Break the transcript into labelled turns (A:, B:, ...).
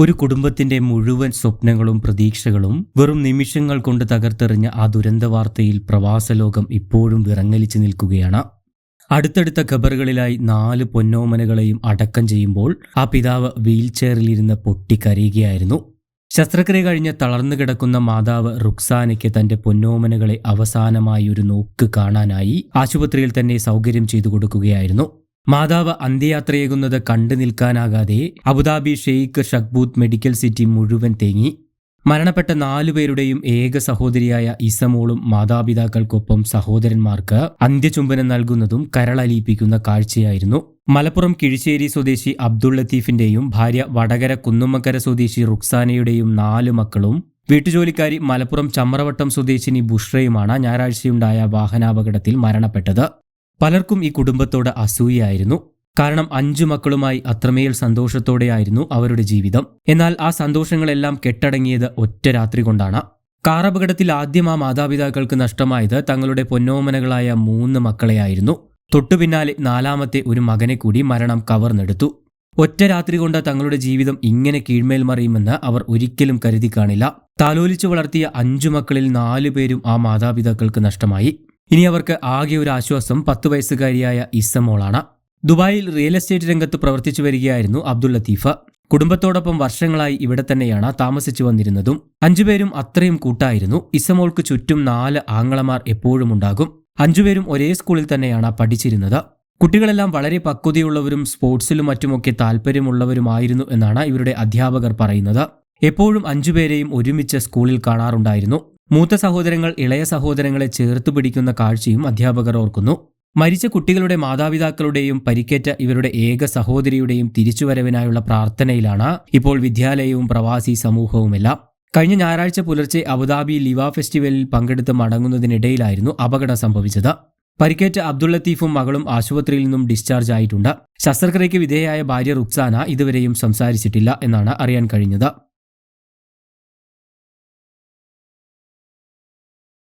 A: ഒരു കുടുംബത്തിന്റെ മുഴുവൻ സ്വപ്നങ്ങളും പ്രതീക്ഷകളും വെറും നിമിഷങ്ങൾ കൊണ്ട് തകർത്തെറിഞ്ഞ ആ ദുരന്ത വാർത്തയിൽ പ്രവാസലോകം ഇപ്പോഴും വിറങ്ങലിച്ചു നിൽക്കുകയാണ്. അടുത്തടുത്ത ഖബറുകളിലായി നാല് പൊന്നോമനകളെയും അടക്കം ചെയ്യുമ്പോൾ ആ പിതാവ് വീൽചെയറിലിരുന്ന് പൊട്ടിക്കരയുകയായിരുന്നു. ശസ്ത്രക്രിയ കഴിഞ്ഞ് തളർന്നു കിടക്കുന്ന മാതാവ് റുക്സാനയ്ക്ക് തന്റെ പൊന്നോമനകളെ അവസാനമായി ഒരു നോക്ക് കാണാനായി ആശുപത്രിയിൽ തന്നെ സൗകര്യം ചെയ്തു കൊടുക്കുകയായിരുന്നു. മാതാവ് അന്ത്യയാത്രയേകുന്നത് കണ്ടു നിൽക്കാനാകാതെ Abu Dhabi Sheikh Shakhbout medical city മുഴുവൻ തേങ്ങി. മരണപ്പെട്ട നാലുപേരുടെയും ഏക സഹോദരിയായ ഇസമോളും മാതാപിതാക്കൾക്കൊപ്പം സഹോദരന്മാർക്ക് അന്ത്യചുംബനം നൽകുന്നതും കരളലിയിപ്പിക്കുന്ന കാഴ്ചയായിരുന്നു. മലപ്പുറം കിഴിശ്ശേരി സ്വദേശി അബ്ദുൾ ലത്തീഫിന്റെയും ഭാര്യ വടകര കുന്നുമ്മക്കര സ്വദേശി റുക്സാനയുടെയും നാല് മക്കളും വീട്ടുജോലിക്കാരി മലപ്പുറം ചമ്രവട്ടം സ്വദേശിനി ബുഷ്രയുമാണ് ഞായറാഴ്ചയുണ്ടായ വാഹനാപകടത്തിൽ മരണപ്പെട്ടത്. പലർക്കും ഈ കുടുംബത്തോട് അസൂയായിരുന്നു കാരണം അഞ്ചു മക്കളുമായി അത്രമേൽ സന്തോഷത്തോടെയായിരുന്നു അവരുടെ ജീവിതം. എന്നാൽ ആ സന്തോഷങ്ങളെല്ലാം കെട്ടടങ്ങിയത് ഒറ്റ രാത്രി കൊണ്ടാണ്. കാറപകടത്തിൽ ആദ്യം ആ മാതാപിതാക്കൾക്ക് നഷ്ടമായത് തങ്ങളുടെ പൊന്നോമനകളായ മൂന്ന് മക്കളെയായിരുന്നു. തൊട്ടുപിന്നാലെ നാലാമത്തെ ഒരു മകനെ കൂടി മരണം കവർന്നെടുത്തു. ഒറ്റ രാത്രി കൊണ്ട് തങ്ങളുടെ ജീവിതം ഇങ്ങനെ കീഴ്മേൽ മറിയുമെന്ന് അവർ ഒരിക്കലും കരുതി കാണില്ല. താലോലിച്ചു വളർത്തിയ അഞ്ചു മക്കളിൽ നാലു പേരും ആ മാതാപിതാക്കൾക്ക് നഷ്ടമായി. ഇനി അവർക്ക് ആകെ ഒരു ആശ്വാസം പത്ത് വയസ്സുകാരിയായ ഇസമോളാണ്. ദുബായിൽ റിയൽ എസ്റ്റേറ്റ് രംഗത്ത് പ്രവർത്തിച്ചു വരികയായിരുന്നു അബ്ദുൾ ലത്തീഫ. കുടുംബത്തോടൊപ്പം വർഷങ്ങളായി ഇവിടെ തന്നെയാണ് താമസിച്ചു വന്നിരുന്നതും. അഞ്ചുപേരും അത്രയും കൂട്ടായിരുന്നു. ഇസമോൾക്ക് ചുറ്റും നാല് ആങ്ങളമാർ എപ്പോഴും ഉണ്ടാകും. അഞ്ചുപേരും ഒരേ സ്കൂളിൽ തന്നെയാണ് പഠിച്ചിരുന്നത്. കുട്ടികളെല്ലാം വളരെ പക്വതയുള്ളവരും സ്പോർട്സിലും മറ്റുമൊക്കെ താല്പര്യമുള്ളവരുമായിരുന്നു എന്നാണ് ഇവരുടെ അധ്യാപകർ പറയുന്നത്. എപ്പോഴും അഞ്ചുപേരെയും ഒരുമിച്ച് സ്കൂളിൽ കാണാറുണ്ടായിരുന്നു. മൂത്ത സഹോദരങ്ങൾ ഇളയ സഹോദരങ്ങളെ ചേർത്തു പിടിക്കുന്ന കാഴ്ചയും അധ്യാപകർ ഓർക്കുന്നു. മരിച്ച കുട്ടികളുടെ മാതാപിതാക്കളുടെയും പരിക്കേറ്റ ഇവരുടെ ഏക സഹോദരിയുടെയും തിരിച്ചുവരവിനായുള്ള പ്രാർത്ഥനയിലാണ് ഇപ്പോൾ വിദ്യാലയവും പ്രവാസി സമൂഹവുമെല്ലാം. കഴിഞ്ഞ ഞായറാഴ്ച പുലർച്ചെ അബുദാബി ലിവ ഫെസ്റ്റിവലിൽ പങ്കെടുത്ത് മടങ്ങുന്നതിനിടയിലായിരുന്നു അപകടം സംഭവിച്ചത്. പരിക്കേറ്റ അബ്ദുൾ ലത്തീഫും മകളും ആശുപത്രിയിൽ നിന്നും ഡിസ്ചാർജ് ആയിട്ടുണ്ട്. ശസ്ത്രക്രിയയ്ക്ക് വിധേയയായ ഭാര്യ റുക്സാന ഇതുവരെയും സംസാരിച്ചിട്ടില്ല എന്നാണ് അറിയാൻ കഴിഞ്ഞത്.